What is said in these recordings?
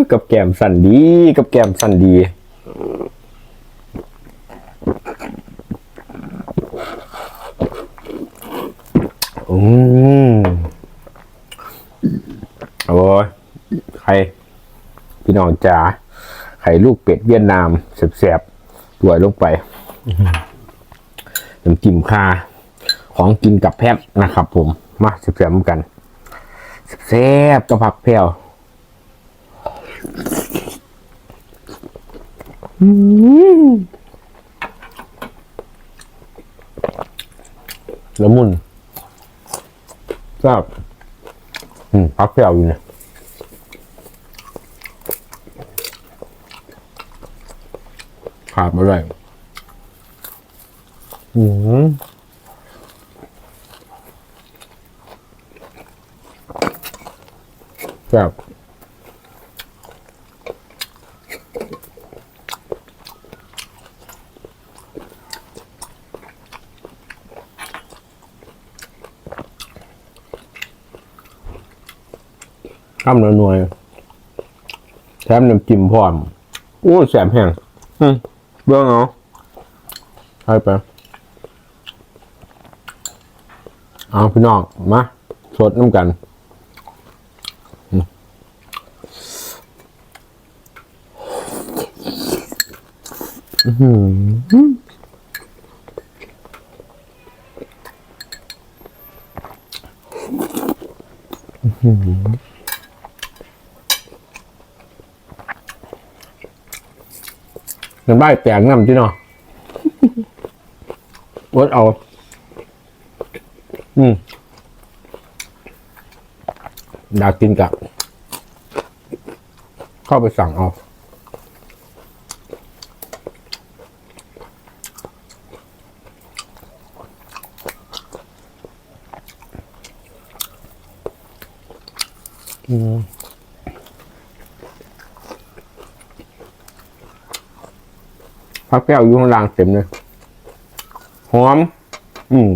ยกับแก้มสั่นดี กับแก้มสั่นดีอืมโอ้ยใครพี่น้องจ๋าไข่ลูกเป็ดเวียดนามแสบๆรวยลงไปน้ำจิ้มคาของกินกับแพทนะครับผม มาแสบๆเหมือนกันแสบๆกับผักแพรวอืม ละมุนทราบอืมผักแพรวอยู่เนี่ยขาดมาเลยอืมครับ ทำหน่วยๆแถมน้ำจิ้มพร้อมโอ้แสบแห้งอืมเบื้องเอาใช่ไปเอาพี่น้องมาสดน้ำกันอืมอื้ กันบ้ายแตกน้ำจีเนาะวดเอา อืมอยากกินกับเข้าไปสั่งเอาอืม พักแก้วอยู่ข้างล่างเต็มเลยหอม อืม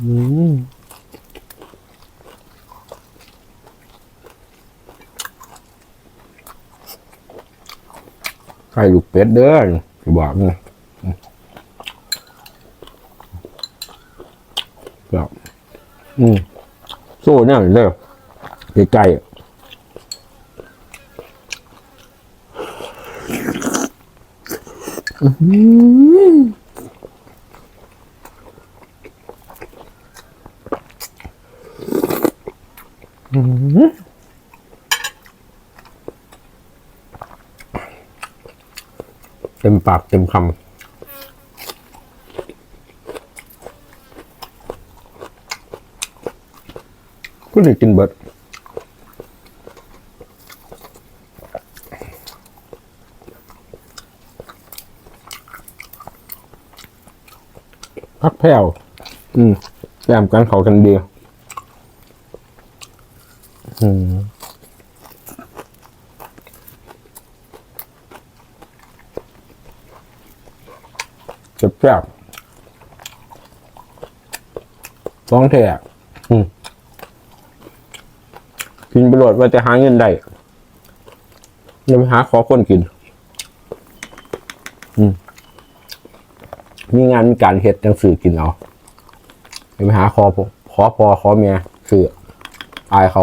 อืมไข่ลูกเป็ดเด้อ หวานะครับอืมโซ่เนี่ยเลยใกล้ๆอะอื้อหืออื้อหือเต็ม ปากเต็มคำก็เลยกินเบิดพักแผ่วอืมแยมกันเขากันเดียวอืม เจ็บแซ่บฟ้องแท้อืมกินไปโหลดว่าจะหาเงินได้อย่าไปหาขอคนกิน อืมมีงานมีการเฮ็ดจังสื่อกินเอาอย่าไปหาขอพขอพอขอเมียสื่ออายเขา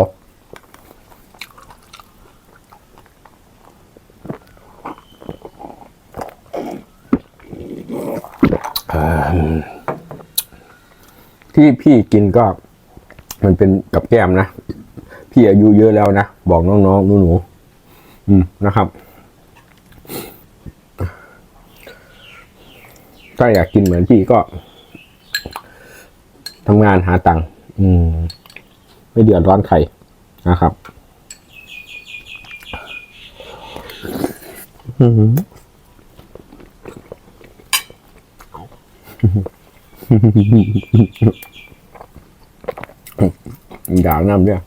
ที่พี่กินก็ มันเป็นกับแก้มนะ พี่อายุเยอะแล้วนะ บอกน้องๆหนูๆอืมนะครับ ถ้าอยากกินเหมือนพี่ก็ทำงานหาตังค์อืม ไม่เดือดร้อนใครนะครับ อื้อ อยากน้ำด้วย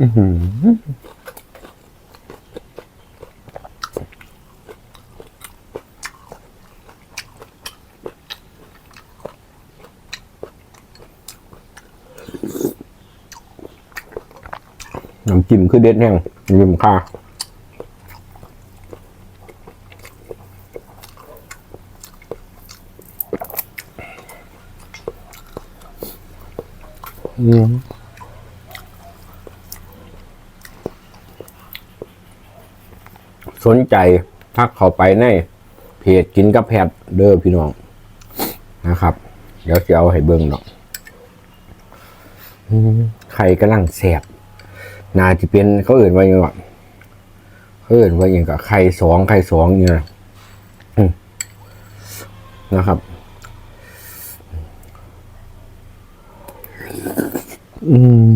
น้ำ จิ้มคือเด็ดแห้งยิ้มค่าอืมสนใจทักเข้าไปในเพจกินกับแพทย์เด้อพี่น้องนะครับ เดี๋ยวจะเอาให้เบิ่งเนาะอืมไข่กำลังแสบ นาจะเป็นเขาเอื่นว่าอย่างไงเขาเอื่นว่าอย่างกับไข่สองไข่สองเนี่ยอืมนะครับ อืม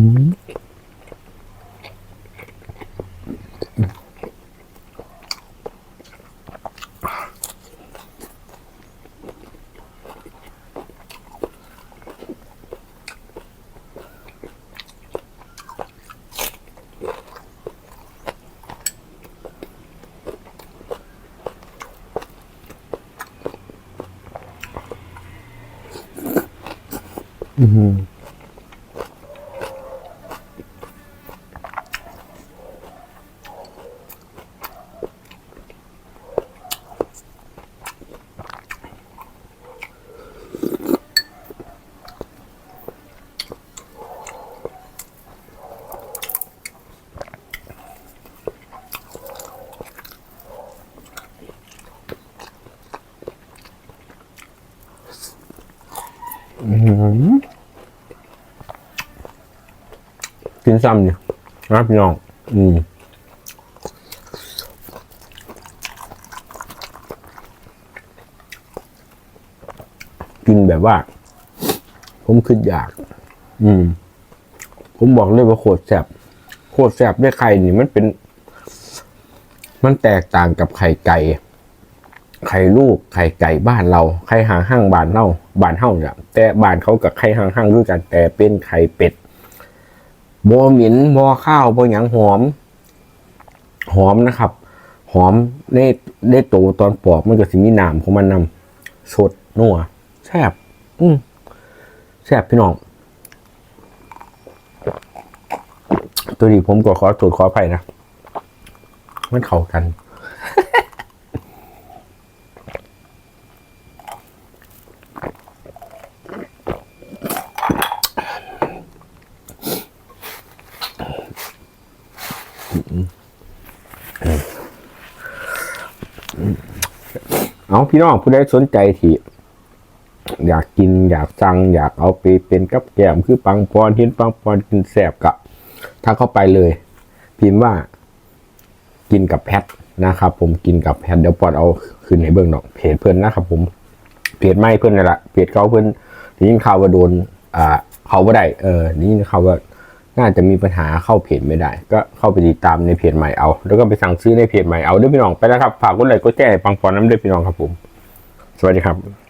อืมกิน ซ้ำเนี่ยนะพี่น้องอืมกินแบบว่า ผมคืออยาก อืม ผมบอกเลยว่าโคตรแสบโคตรแสบด้วยไข่นี่มันเป็น มันแตกต่างกับไข่ไก่ ไข่ลูก ไข่ไก่บ้านเรา ไข่หางห้างบ้านเน่าบ้านเฮาเนี่ยแต่บ้านเขากับไข่หางห้างด้วยกัน แต่เป็นไข่เป็ด บอหมินบอข้าวบอหยังหอม หอมนะครับ หอมได้ได้โตตอนปอกมันก็สิมีหนามของมันนำสดนัวแซ่บอืมแซ่บพี่น้อง ตัวนี้ผมก็ขอตรวจขออภัยนะ มันเข้ากัน เอาพี่น้องผู้ใดสนใจที่อยากกินอยากสั่งอยากเอาไปเป็นกับแกลมคือปังปอนเห็นปังปอนกินแสบกะถ้าเข้าไปเลย พิมพ์ว่ากินกับแพทนะครับ ผมกินกับแพทเดี๋ยวปอนเอาขึ้นให้เบิ่งดอกเพจเพื่อนนะครับ ผมเพจไม่เพื่อนนั่แหละเพจเขาเพื่อนได้ยินข่าวว่าโดนอ่าเขาว่าได้เออได้ยินข่าวว่า น่าจะมีปัญหาเข้าเพจไม่ได้ ก็เข้าไปติดตามในเพจใหม่เอา แล้วก็ไปสั่งซื้อในเพจใหม่เอาด้วยพี่น้องไปแล้วครับฝากกดไลค์กดแชร์ปังปอนน้ำด้วยพี่น้องครับผม สวัสดีครับ